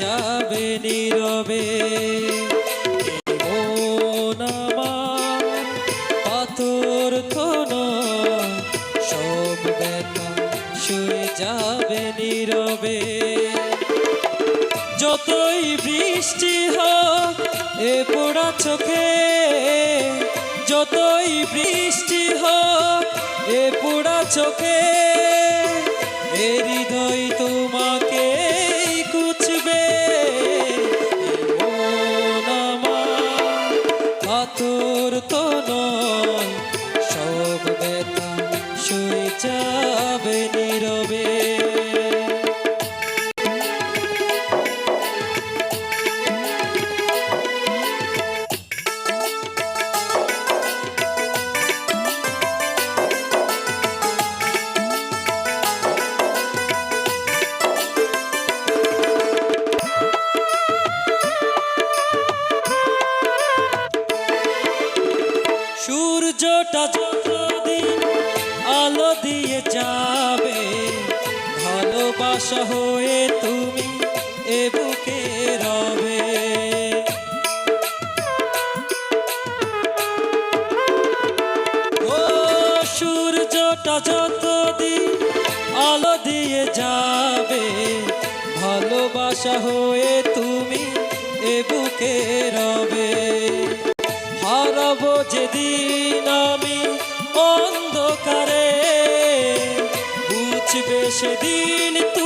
যাবে নীরবে। এই মন আমার পাথর থন সব ব্যথা শুয়ে যাবে নীরবে। যতই বৃষ্টি হোক, এ পোড়া চোখে, যতই বৃষ্টি হোক, এ পোড়া চোখে, এ হৃদয় হয়ে তুমি এ বুকে রবে। ও সূর্যটা যতদিন আলো দিয়ে যাবে। ভালোবাসা হয়ে তুমি এ বুকে রবে। হারাবো যেদিন আমি অন্ধকারে, বুঝবে সেদিন তুমি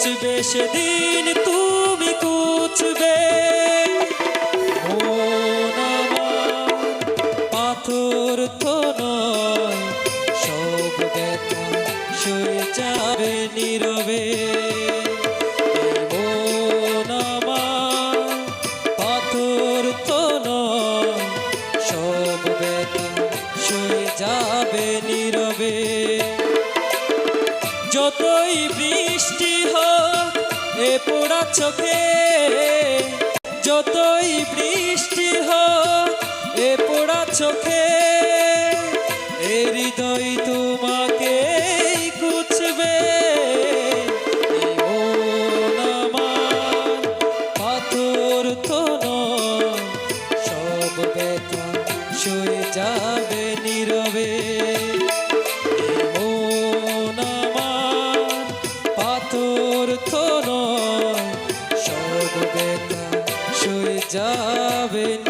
কুচবে সেদিন তুমি কুচবে পাথর তো নয় পাথর তো সব ব্যথা সয়ে যাবে নীরবে। যতই পোড়া চোখে। যতই বৃষ্টি হোক, এ পোড়া চোখে। এ হৃদয় তোমাকে কুচবে পাথর তো সব ব্যথা সয়ে যাবে নীরবে। যাবেন